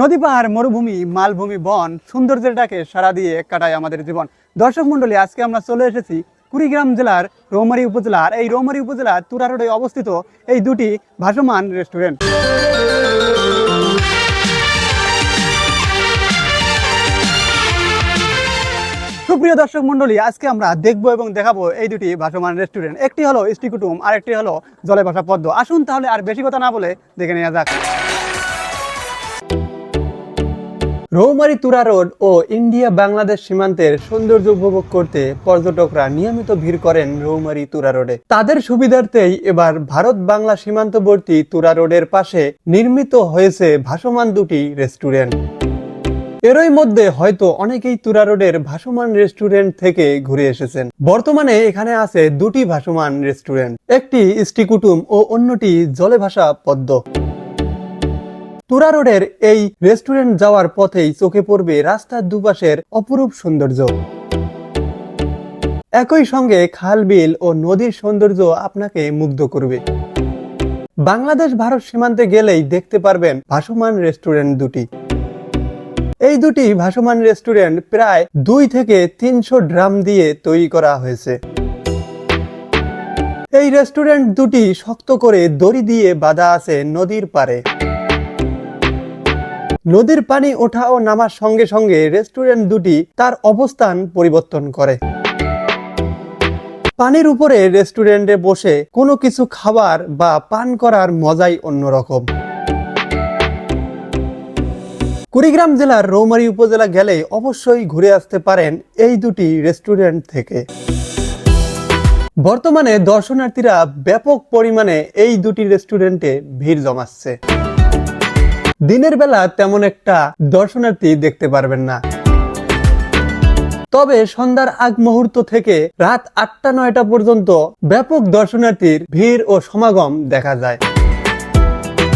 নদী পাহাড় মরুভূমি, মালভূমি, বন সৌন্দর্যের ডাকে সারা দিয়ে কাটায় আমাদের জীবন। দর্শক মণ্ডলী, আজকে আমরা চলে এসেছি কুড়িগ্রাম জেলার রৌমারী উপজেলার। এই রৌমারী উপজেলার তুরা রোডে অবস্থিত এই দুটি ভাসমান রেস্টুরেন্ট। সুপ্রিয় দর্শক মন্ডলী আজকে আমরা দেখব এবং দেখাবো এই দুটি ভাসমান রেস্টুরেন্ট। একটি হলো স্টিকুটুম আর একটি হলো জলে ভাসা পদ্ম। আসুন তাহলে আর বেশি কথা না বলে দেখে নেওয়া যাক। রৌমারী তুরা রোড ও ইন্ডিয়া বাংলাদেশ সীমান্তের সৌন্দর্য উপভোগ করতে পর্যটকরা নিয়মিত ভিড় করেন রৌমারি তুরা রোডে। তাদের সুবিধার্থেই এবার ভারত বাংলা সীমান্তবর্তী তুরা রোডের পাশে নির্মিত হয়েছে ভাসমান দুটি রেস্টুরেন্ট। এরই মধ্যে হয়তো অনেকেই তুরা রোডের ভাসমান রেস্টুরেন্ট থেকে ঘুরে এসেছেন। বর্তমানে এখানে আছে দুটি ভাসমান রেস্টুরেন্ট, একটি স্টিকুটুম ও অন্যটি জলে ভাসা পদ্ম। তুরা রোডের এই রেস্টুরেন্ট যাওয়ার পথেই চোখে পড়বে রাস্তার দুপাশের অপরূপ সৌন্দর্য। একই সঙ্গে খাল, বিল ও নদীর সৌন্দর্য আপনাকে মুগ্ধ করবে। বাংলাদেশ, ভারত সীমান্তে গেলেই দেখতে পারবেন ভাসমান রেস্টুরেন্ট দুটি। এই দুটি ভাসমান রেস্টুরেন্ট প্রায় দুই থেকে তিনশো ড্রাম দিয়ে তৈরি করা হয়েছে। এই রেস্টুরেন্ট দুটি শক্ত করে দড়ি দিয়ে বাঁধা আছে নদীর পারে নদীর পানি ওঠা ও নামার সঙ্গে সঙ্গে রেস্টুরেন্ট দুটি তার অবস্থান পরিবর্তন করে। পানির উপরে রেস্টুরেন্টে বসে কোনো কিছু খাবার বা পান করার মজাই অন্যরকম। কুড়িগ্রাম জেলার রৌমারী উপজেলা গেলে অবশ্যই ঘুরে আসতে পারেন এই দুটি রেস্টুরেন্ট থেকে। বর্তমানে দর্শনার্থীরা ব্যাপক পরিমাণে এই দুটি রেস্টুরেন্টে ভিড় জমাচ্ছে। দিনের বেলা তেমন একটা দর্শনার্থী দেখতে পারবেন না। তবে সন্ধ্যার আগ মুহূর্ত থেকে রাত আটটা নয়টা পর্যন্ত ব্যাপক দর্শনার্থীর ভিড় ও সমাগম দেখা যায়।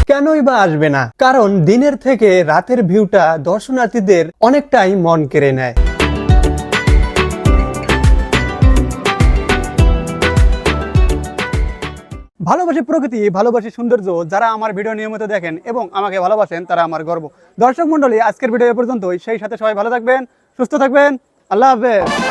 কেনই বা আসবে না? কারণ দিনের থেকে রাতের ভিউটা দর্শনার্থীদের অনেকটাই মন কেড়ে নেয়। ভালোবাসি প্রকৃতি, ভালোবাসি সৌন্দর্য, যারা আমার ভিডিও নিয়মিত দেখেন এবং আমাকে ভালোবাসেন, তারা আমার গর্ব। দর্শক মন্ডলী আজকের ভিডিও এ পর্যন্তই। সেই সাথে সবাই ভালো থাকবেন, সুস্থ থাকবেন। আল্লাহ হাফেজ।